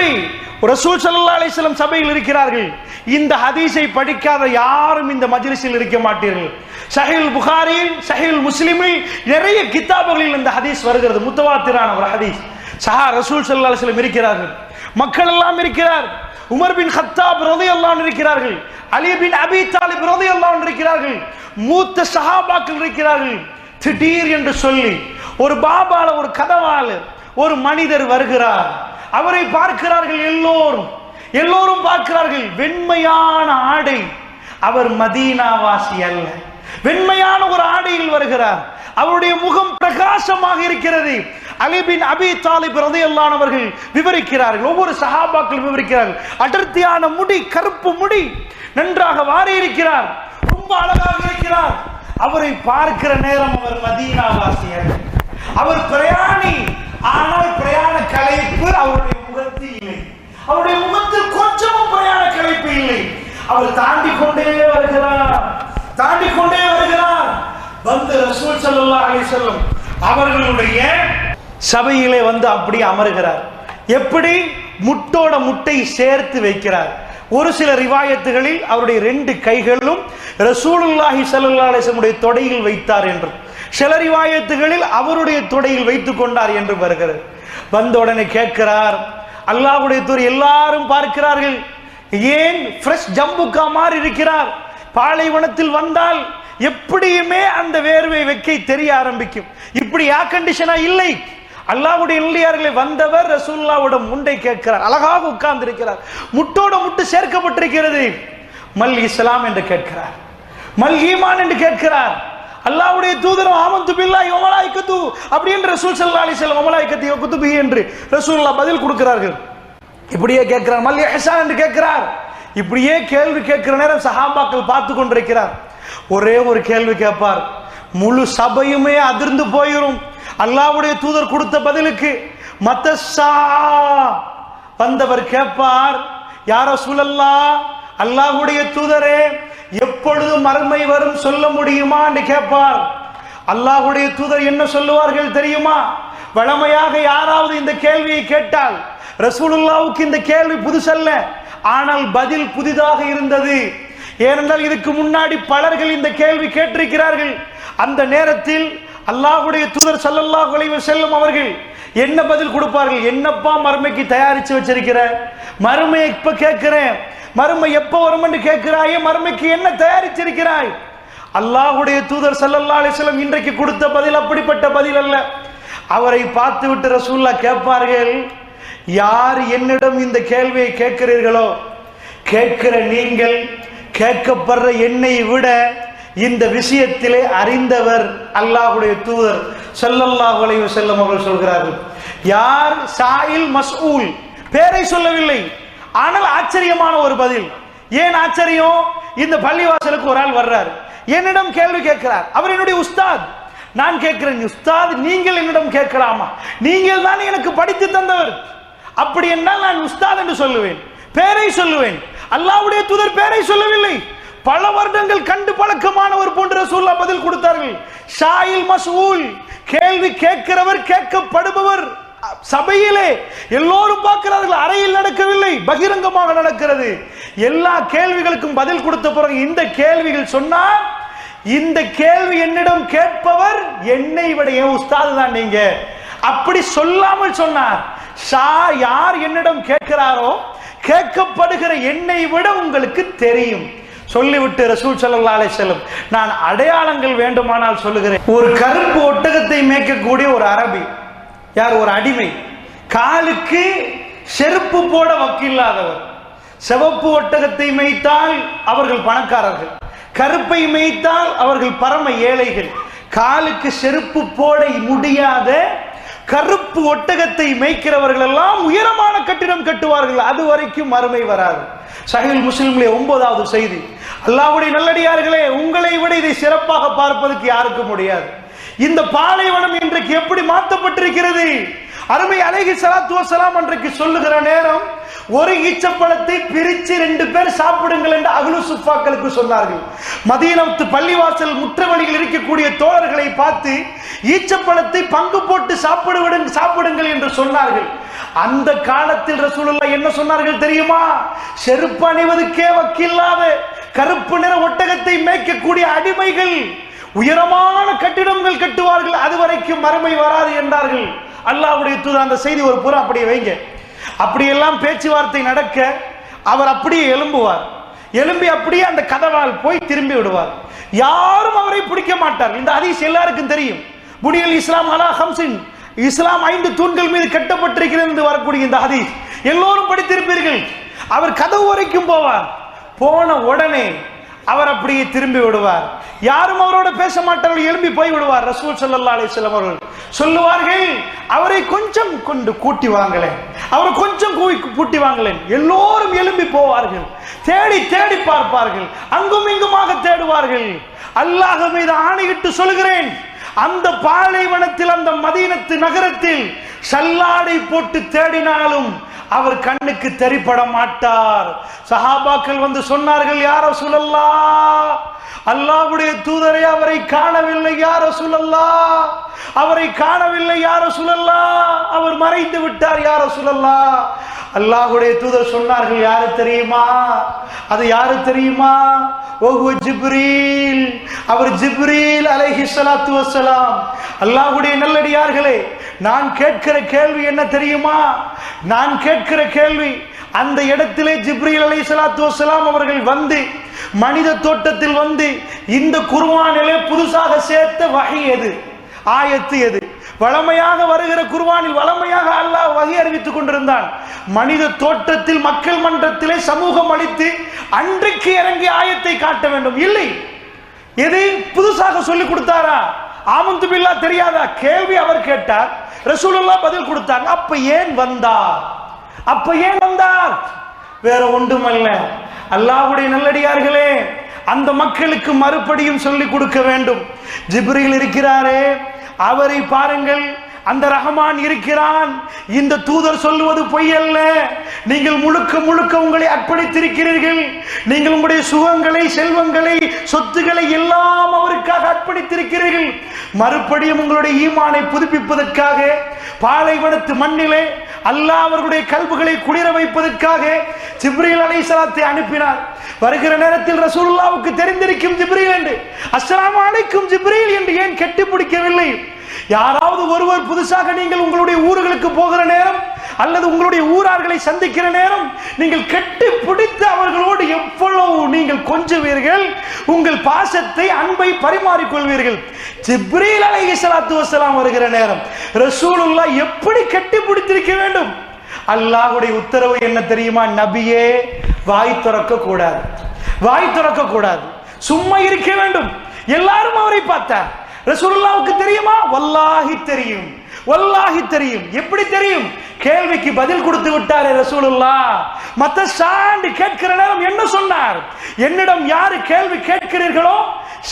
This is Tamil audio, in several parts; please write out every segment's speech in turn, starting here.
எப்படி ரசூல் சல்லா அலிஸ்லம் சபையில் இருக்கிறார்கள்? இந்த ஹதீஸை படிக்காத யாரும் இந்த மஜ்லிஸில் இருக்க மாட்டீர்கள். சஹில் புகாரியில் சஹில் முஸ்லிமில் நிறைய கித்தாபுகளில் இந்த ஹதீஸ் வருகிறது. முத்தவாத்திரான ஒரு ஹதீஸ். சஹா ரசூல் சல்லா அலிஸ்லம் இருக்கிறார்கள். மக்கள் எல்லாம் இருக்கிறார். உமர் பின் ஹத்தாப் ரலியல்லாஹு இருக்கிறார்கள். அலி பின் அபி தாலிப் ரலியல்லாஹு இருக்கிறார்கள். மூத்த சஹாபாக்கள் இருக்கிறார்கள். திடீர் என்று சொல்லி ஒரு பாபால ஒரு கதவால ஒரு மனிதர் வருகிறார். அவரை பார்க்கிறார்கள் எல்லோரும். எல்லோரும் பார்க்கிறார்கள் வெண்மையான ஆடை அவர் மதீனாவாசி அல்ல. வெண்மையான ஒரு ஆடையில் வருகிறார். அவருடைய முகம் பிரகாசமாக இருக்கிறது. அலிபின் அபி தாலிப் ரதையல்லானவர்கள் விவரிக்கிறார்கள். ஒவ்வொரு சஹாபாக்கள் விவரிக்கிறார்கள். அடர்த்தியான முடி கருப்பு முடி நன்றாக வாரி இருக்கிறார். ரொம்ப அழகாக இருக்கிறார். அவரை பார்க்கிற நேரம் அவர் மதீனாவாசி அல்ல. அவர் பிரயாணி ஆனால் பிரயாண கலைப்பு அவருடைய முகத்தில் இல்லை. அவருடைய முகத்தில் கொஞ்சமும் பிரயாண கலைப்பு இல்லை. அவர் தாண்டி கொண்டே வருகிறார். தாண்டி கொண்டே வருகிறார். வந்து ரசூல் ஸல்லல்லாஹு அலி செல்லும் அவர்களுடைய சபையிலே வந்து அப்படி அமருகிறார். எப்படி? முட்டோட முட்டை சேர்த்து வைக்கிறார். ஒரு சில ரிவாயத்துகளில் அவருடைய ரெண்டு கைகளும் ரசூலுல்லாஹி ஸல்லல்லாஹு அலிசமுடைய தொடையில் வைத்தார் என்றும் சில ரிவாயத்துகளில் அவருடைய தொடையில் வைத்துக் கொண்டார் என்று வருகிறது. வந்த உடனே கேட்கிறார் அல்லாஹ்வுடைய தூர் எல்லாரும் பார்க்கிறார்கள். ஏன் ஃப்ரெஷ் ஜம்புக்கா மாதிரி இருக்கிறார் பாலைவனத்தில் வந்தால் எப்படியுமே அந்த வேர்வை வெக்கை தெரிய ஆரம்பிக்கும். இப்படி ஏர் கண்டிஷனா இல்லை. அல்லாஹ்வுடைய இல்லையார்களை வந்தவர் ரசூல்லாவோட முண்டை கேட்கிறார். அழகாக உட்கார்ந்து இருக்கிறார் முட்டோட முட்டு சேர்க்கப்பட்டிருக்கிறது. மல் இஸ்லாம் என்று கேட்கிறார். மல் ஈமான் என்று கேட்கிறார். அல்லாவுடைய தூதரும் ஆமந்து பில்லாஹி வ மலாயிகத்து அப்படி என்று ரசூல் சல்லா அலி செல்லம் மலாயிகத்தி வ என்று ரசூல்லா பதில் கொடுக்கிறார்கள். இப்படியே கேட்கிறார் மல்லி இஹ்சான் என்று கேட்கிறார். இப்படியே கேள்வி கேட்கிற நேரம் சஹாபாக்கள் பார்த்து கொண்டிருக்கிறார். ஒரே ஒரு கேள்வி கேட்பார். முழு சபையுமே அதிர்ந்து போயிடும் அல்லாஹ்வுடைய தூதர் கொடுத்த பதிலுக்கு மத்தஸ்ஸா வந்தவர் கேட்பார் யாரோ சுழல்லா அல்லாஹுடைய தூதரே எப்பொழுது மறுமை வரும் சொல்ல முடியுமா என்று கேட்பார். அல்லாஹுடைய தூதர் என்ன சொல்லுவார்கள் தெரியுமா? வழமையாக யாராவது இந்த கேள்வியை கேட்டால் ரசூலுல்லாவுக்கு இந்த கேள்வி புதுசல்ல. ஆனால் பதில் புதிதாக இருந்தது. ஏனென்றால் இதுக்கு முன்னாடி பலர்கள் இந்த கேள்வி கேட்டிருக்கிறார்கள். அந்த நேரத்தில் அல்லாஹ்வுடைய தூதர் சல்லல்லாஹ் அலைஹி செல்லும் அவர்கள் என்ன பதில் கொடுப்பார்கள்? என்னப்பா மறுமைக்கு தயாரிச்சு வச்சிருக்கிற? மருமை இப்ப கேட்கிறேன். மறுமை எப்ப வரும் என்று கேட்கிறாயே? மறுமைக்கு என்ன தயாரிச்சிருக்கிறாய்? அல்லாஹ்வுடைய தூதர் சல்லல்லா அலிஸ்லம் இன்றைக்கு கொடுத்த பதில் அப்படிப்பட்ட பதில் அல்ல. அவரை பார்த்து விட்டு ரசூல்லா கேட்பார்கள் யார் என்னிடம் இந்த கேள்வியை கேட்கிறீர்களோ கேட்கிற நீங்கள் கேட்கப்படுற என்னை விட இந்த விஷயத்திலே அறிந்தவர் அல்லாஹ்வுடைய தூதர் செல்லல்லா அலைஹி வஸல்லம் அவர்கள் சொல்கிறார்கள் யார் சாயில் மஸ்ஊல்? பேரை சொல்லவில்லை. ஆனால் ஆச்சரியமான ஒரு பதில். ஏன் ஆச்சரியம்? இந்த பள்ளிவாசலுக்கு ஒரு ஆள் வர்றார். என்னிடம் கேள்வி கேட்கிறார். அவர் என்னுடைய உஸ்தாத். நான் கேட்கிறேன் உஸ்தாத் நீங்கள் என்னிடம் கேட்கலாமா? நீங்கள் தான் எனக்கு படித்து தந்தவர். அப்படி என்றால் நான் உஸ்தாத் என்று சொல்லுவேன். பேரை சொல்லுவேன். அல்லாவுடைய தூதர் பேரை சொல்லவில்லை. பல வருடங்கள் கண்டு பழக்கமானவர் போன்ற சொல்ல பதில் கொடுத்தார்கள். ஷாயில் மசூல் கேள்வி கேட்கிறவர் கேட்கப்படுபவர் சபையிலே எல்லோரும் பார்க்கிறார்கள் அறையில் நடக்கவில்லை பகிரங்கமாக நடக்கிறது. எல்லா கேள்விகளுக்கும் பதில் கொடுத்த பிறகு இந்த கேள்விகள் சொன்னால் இந்த கேள்வி என்னிடம் கேட்பவர் என்னை விட என் உஸ்தாது தான் நீங்க? அப்படி சொல்லாமல் சொன்னார். ஷா யார் என்னிடம் கேட்கிறாரோ கேட்கப்படுகிற என்னை விட உங்களுக்கு தெரியும். சொல்லிவிட்டு ரசூல் சல்லா அலைஹி வஸல்லம் நான் அடையாளங்கள் வேண்டுமானால் சொல்லுகிறேன். ஒரு கருப்பு ஒட்டகத்தை மேய்க்கக்கூடிய ஒரு அரபி யார்? ஒரு அடிமை. காலுக்கு செருப்பு போட வக்கில்லாதவர். சிவப்பு ஒட்டகத்தை மேய்த்தால் அவர்கள் பணக்காரர்கள். கருப்பை மேய்த்தால் அவர்கள் பரம ஏழைகள். காலுக்கு செருப்பு போட முடியாத கருப்பு ஒட்டகத்தை மேய்க்கிறவர்கள் எல்லாம் உயரமான கட்டிடம் கட்டுவார்கள். அது வரைக்கும் மறுமை வராது. சஹீல் முஸ்லிம்லே ஒன்பதாவது செய்தி. அல்லாவுடைய நல்லடியார்களே உங்களை விட இதை சிறப்பாக பார்ப்பதற்கு யாருக்கும் முடியாது. இந்த பாலைவனம் இன்றைக்கு எப்படி மாற்றப்பட்டிருக்கிறது? அருமை அழகி சலாத்துவ சலாம் அன்றைக்கு சொல்லுகிற நேரம் ஒரு ஈச்சப்பழத்தை பிரித்து ரெண்டு பேர் சாப்பிடுங்கள் என்று அகலு சுஃபாக்களுக்கு சொன்னார்கள். மதீனத்து பள்ளிவாசல் முற்றவழியில் இருக்கக்கூடிய தோழர்களை பார்த்து ஈச்சப்பழத்தை பங்கு போட்டு சாப்பிடுவிடுங்க சாப்பிடுங்கள் என்று சொன்னார்கள். அந்த காலத்தில் ரசூலுல்லா என்ன சொன்னார்கள் தெரியுமா? செருப்பு அணிவதுக்கே வக்கில்லாத கருப்பு நிற ஒட்டகத்தை மேய்க்கக்கூடிய அடிமைகள் உயரமான கட்டிடங்கள் கட்டுவார்கள் அது வரைக்கும் மறுமை வராது என்றார்கள். அல்லாவுடைய தூதர் அந்த செய்தி ஒரு புறம் அப்படியே வைங்க. அப்படியெல்லாம் பேச்சுவார்த்தை நடக்க அவர் அப்படியே எழும்புவார். எழும்பி அப்படியே அந்த கதவால் போய் திரும்பி விடுவார். யாரும் அவரை பிடிக்க மாட்டார் இந்த அதிஸ் எல்லாருக்கும் தெரியும். புனியல் இஸ்லாம் அலா ஹம்சின் இஸ்லாம் ஐந்து தூண்கள் மீது கட்டப்பட்டிருக்கிறது என்று வரக்கூடிய இந்த ஹதீஸ். எல்லோரும் படித்திருப்பீர்கள். அவர் கதவு வரைக்கும் போவார். போன உடனே அவர் அப்படியே திரும்பி விடுவார். யாரும் அவரோட பேச மாட்டார்கள். எழும்பி போய் விடுவார். ரசூல் சல்லா அலிஸ்லாம் அவர்கள் சொல்லுவார்கள் அவரை கொஞ்சம் கொண்டு கூட்டி வாங்களேன். அவரை கொஞ்சம் கூவி பூட்டி வாங்களேன். எல்லோரும் எழும்பி போவார்கள். தேடி தேடி பார்ப்பார்கள். அங்கும் இங்குமாக தேடுவார்கள். அல்லாஹ் மீது ஆணையிட்டு சொல்கிறேன். அந்த பாலைவனத்தில் அந்த மதீனத்து நகரத்தில் சல்லாடை போட்டு தேடினாலும் அவர் கண்ணுக்கு தெரிப்பட மாட்டார். சஹாபாக்கள் வந்து சொன்னார்கள் யார சுழல்லா அல்லாவுடைய தூதரை அவரை காணவில்லை யார சுழல்லா அவரை காணவில்லை யார சுழல்லா அவர் மறைந்து விட்டார் யார சுழல்லா அல்லாஹ்வுடைய தூதர் சொன்னார்கள் யாரு தெரியுமா? அது யாரு தெரியுமா? ஓஹோ ஜிப்ரீல். அவர் ஜிப்ரீல் அலைஹி சலாத்து வசலாம் அல்லாஹுடைய நல்லடியார்களே நான் கேட்கிற கேள்வி என்ன தெரியுமா? நான் கேட்கிற கேள்வி அந்த இடத்திலே ஜிப்ரீல் அலைஹி சலாத்து வஸ்ஸலாம் அவர்கள் வந்து மனித தோட்டத்தில் வந்து இந்த குர்ஆனிலே புதுசாக சேர்த்த வகை எது? ஆயத்து எது? வளமையாக வருகிற குர்ஆனில் வளமையாக அல்லாஹ் வகை அறிவித்துக் கொண்டிருந்தான். மனித தோட்டத்தில் மக்கள் மன்றத்திலே சமூகம் அளித்து அன்றைக்கு இறங்கி ஆயத்தை காட்ட வேண்டும். இல்லை. எது? புதுசாக சொல்லிக் கொடுத்தாரா? ஆமந்து பில்லா தெரியாதா கேள்வி அவர் கேட்டார். ரசூலுல்லா பதில் கொடுத்தாங்க. அப்ப ஏன் வந்தார்? அப்ப ஏன் வந்தார்? வேற ஒன்றுமல்ல. அல்லாஹுடைய நல்லடியார்களே அந்த மக்களுக்கு மறுபடியும் சொல்லி கொடுக்க வேண்டும். ஜிப்ரியில் இருக்கிறாரே அவரை பாருங்கள். அந்த ரஹமான் இருக்கிறான். இந்த தூதர் சொல்லுவது பொய் அல்ல. நீங்கள் முழுக்க முழுக்க உங்களை அர்ப்பணித்திருக்கிறீர்கள். நீங்கள் உங்களுடைய சுகங்களை செல்வங்களை சொத்துக்களை எல்லாம் அவருக்காக அர்ப்பணித்திருக்கிறீர்கள். மறுபடியும் உங்களுடைய ஈமானை புதுப்பிப்பதற்காக பாலைவனத்து மண்ணிலே அல்லாஹ் அவர்களுடைய கல்புகளை குளிர வைப்பதற்காக ஜிப்ரீல் சலாத்தை அனுப்பினார். வருகிற நேரத்தில் ரசூலுல்லாவுக்கு தெரிந்திருக்கும் ஜிப்ரீல் என்று அஸ்லாம் அலைக்கும் ஜிப்ரீல் என்று ஏன் கட்டிப்பிடிக்கவில்லை? யாராவது ஒருவர் புதுசாக நீங்கள் உங்களுடைய ஊர்களுக்கு போகிற நேரம் அல்லது உங்களுடைய ஊரார்களை சந்திக்கிற நேரம் நீங்கள் கெட்டு பிடித்து அவர்களோடு எவ்வளவு நீங்கள் கொஞ்சுவீர்கள் உங்கள் பாசத்தை அன்பை பரிமாறிக்கொள்வீர்கள். ஜிப்ரீல் சலாத்து உஸ்ஸலாம் வருகிற நேரம் ரசூலுல்லா எப்படி கட்டி பிடித்திருக்க வேண்டும்? அல்லாஹ்வுடைய உத்தரவு என்ன தெரியுமா? நபியே வாய் திறக்க கூடாது. வாய் திறக்க கூடாது. சும்மா இருக்க வேண்டும். எல்லாரும் அவரை பார்த்தார். ரசூலுல்லாவுக்கு தெரியுமா? வல்லாஹி தெரியும். வல்லாஹி தெரியும். எப்படி தெரியும்? கேள்விக்கு பதில் கொடுத்து விட்டாரே ரசூலுல்லா மத்த சாண்டு கேட்கிற நேரம் என்ன சொன்னார்? என்னிடம் யாரு கேள்வி கேட்கிறீர்களோ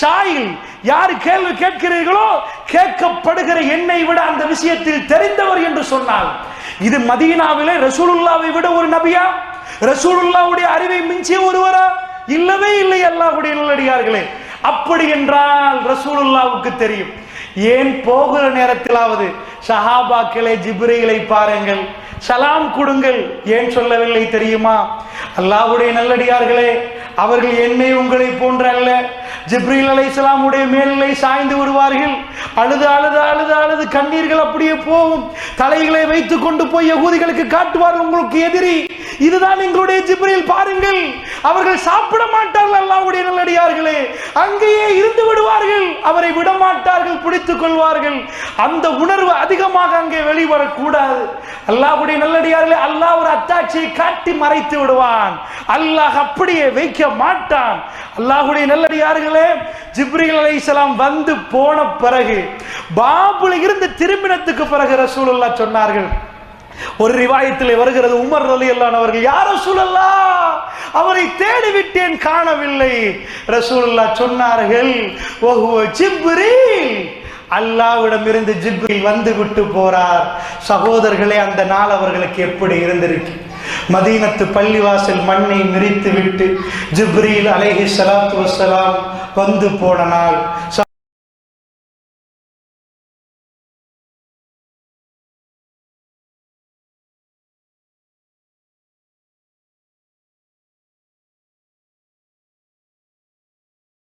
ஷாயில் யாரு கேள்வி கேட்கிறீர்களோ கேட்கப்படுகிற என்னை விட அந்த விஷயத்தில் தெரிந்தவர் என்று சொன்னார் இது மதீனாவிலே ரசூலுல்லாவை விட ஒரு நபியா? ரசூலுல்லாவுடைய அறிவை மிஞ்சிய ஒருவரா? இல்லவே இல்லை அல்லாஹ்வுடைய நல்லடியார்களே. அப்படி என்றால் ரசூலுல்லாவுக்கு தெரியும். ஏன் போகிற நேரத்திலாவது சஹாபாக்களை ஜிப்ரீலை பாருங்கள் சலாம் கொடுங்கள். ஏன் சொல்லவில்லை தெரியுமா? அல்லாஹ்வுடைய நல்லடியார்களே அவர்கள் என்னை உங்களை போன்ற அல்ல ஜிப்ரீல் அலை இஸ்லாமுடைய மேல்நிலை சாய்ந்து விடுவார்கள். அழுது அழுது அழுது அழுது கண்ணீர்கள் அப்படியே போகும். தலைகளை வைத்துக் கொண்டு போய் யகூதிகளுக்கு காட்டுவார்கள் உங்களுக்கு எதிரி. இதுதான் எங்களுடைய ஜிப்ரீல் பாருங்கள். அவர்கள் சாப்பிட மாட்டார்கள் அல்லாஹ்வுடைய நல்லடியார்களே. அங்கேயே இருந்து விடுவார்கள் அவரை விட மாட்டார்கள் பிடித்துக் கொள்வார்கள். அந்த உணர்வு அதிகமாக அங்கே வெளிவரக்கூடாது. அல்லாவுடைய நல்லடியார்களே அல்லாஹ் ஒரு அத்தாட்சியை காட்டி மறைத்து விடுவான். அல்லாஹ் அப்படியே வைக்க மாட்டான். அல்லாஹுடைய நல்லடியார்களே ஜிப்ரீல் அலைஹிஸ்ஸலாம் வந்து போன பிறகு பாபுல இருந்து திரும்பினத்துக்கு பிறகு ரசூலுல்லாஹ் சொன்னார்கள். ஒரு ரிவாயத்தில் வருகிறது உமர் ரலியல்லாஹு அவர்கள் யார் ரசூலல்லா அவரை தேடி விட்டேன் காணவில்லை. ரசூலுல்லாஹ் சொன்னார்கள் ஓஹோ ஜிப்ரீல். அல்லாவிடம் இருந்து ஜிப்ரில் வந்து விட்டு போறார். சகோதரர்களே அந்த நாள் அவர்களுக்கு எப்படி இருந்திருக்கு? மதீனத்து பள்ளிவாசல் மண்ணை மிரித்து விட்டு ஜிப்ரீல் அலைஹி சலாத்து வசலாம் வந்து போன நாள்.